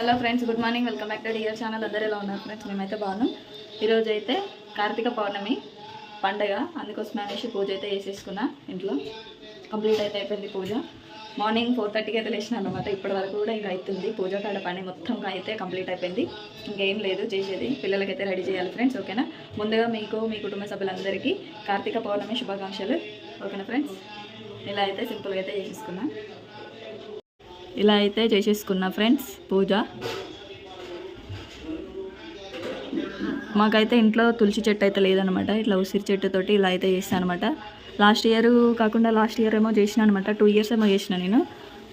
Hello friends good morning. Welcome back to dear channel. అందరూ ఎలా ఉన్నారు ఫ్రెండ్స్? మేమైతే బాగున్నాం. ఈరోజు అయితే కార్తీక పౌర్ణమి పండగ. అందుకోసం అనేసి పూజ అయితే వేసేసుకున్నా ఇంట్లో. కంప్లీట్ అయితే అయిపోయింది పూజ. మార్నింగ్ ఫోర్ థర్టీకి అయితే లేచిన అనమాట ఇప్పటి వరకు కూడా ఇంకా అవుతుంది. పూజ కాడ పని మొత్తం అయితే కంప్లీట్ అయిపోయింది. ఇంకేం లేదు చేసేది. పిల్లలకైతే రెడీ చేయాలి ఫ్రెండ్స్ ఓకేనా? ముందుగా మీకు మీ కుటుంబ సభ్యులందరికీ కార్తీక పౌర్ణమి శుభాకాంక్షలు ఓకేనా ఫ్రెండ్స్? ఇలా అయితే సింపుల్గా అయితే చేసేసుకున్నాను ఇలా అయితే చేసేసుకున్నా ఫ్రెండ్స్ పూజ. మాకైతే ఇంట్లో తులసి చెట్టు అయితే లేదనమాట ఇట్లా ఉసిరి చెట్టుతోటి ఇలా అయితే చేస్తాను అనమాట. లాస్ట్ ఇయర్ కాకుండా లాస్ట్ ఇయర్ ఏమో చేసిన అనమాట టూ ఇయర్స్ ఏమో చేసిన నేను.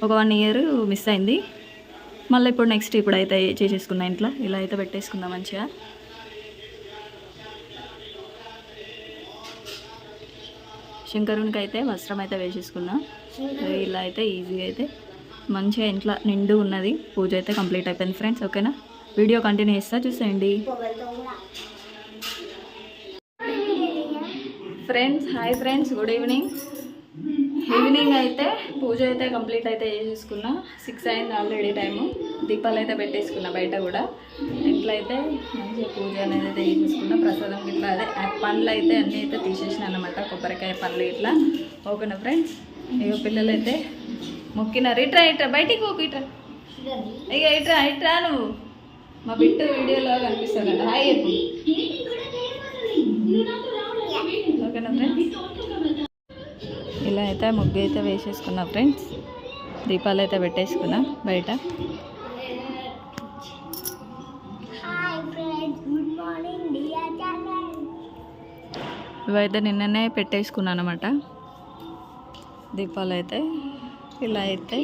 ఒక వన్ ఇయర్ మిస్ అయింది. మళ్ళీ ఇప్పుడు నెక్స్ట్ ఇప్పుడు అయితే చేసేసుకున్నా ఇంట్లో ఇలా అయితే పెట్టేసుకుందాం మంచిగా. శంకరునికి అయితే వస్త్రం అయితే వేసేసుకున్నా. ఇలా అయితే ఈజీగా అయితే మంచిగా ఇంట్లో నిండు ఉన్నది. పూజ అయితే కంప్లీట్ అయిపోయింది ఫ్రెండ్స్ ఓకేనా? వీడియో కంటిన్యూ చేస్తా చూసేయండి. Friends hi friends good evening. Evening అయితే పూజ అయితే కంప్లీట్ అయితే చేసేసుకున్నా. సిక్స్ అయింది ఆల్రెడీ టైము. దీపాలు అయితే పెట్టేసుకున్నా బయట కూడా. ఇంట్లో అయితే మంచిగా పూజ అనేది అయితే చేసేసుకున్నా. ప్రసాదం ఇట్లా అదే ఆ పండ్లు అయితే అన్నీ అయితే తీసేసిన అనమాట కొబ్బరికాయ పండ్లు ఇట్లా ఓకేనా ఫ్రెండ్స్? ఇక పిల్లలైతే మొక్కినారు ఇట్రా ఇట్రా బయటికి పోకు ఇట్రా. ఇక ఇట్రా ఇట్రా నువ్వు. మా బిడ్డ వీడియోలో కనిపిస్తాడంట హాయ్ చెప్పు. ఓకేనా ఫ్రెండ్స్ ఇలా అయితే ముగ్గు అయితే వేసేసుకున్నా ఫ్రెండ్స్ దీపాలు అయితే పెట్టేసుకున్నా బయట. ఇవైతే నిన్ననే పెట్టేసుకున్నాను అనమాట దీపాలు అయితే. ఇలా అయితే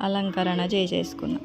అలంకరణ చేసేసుకున్నాం.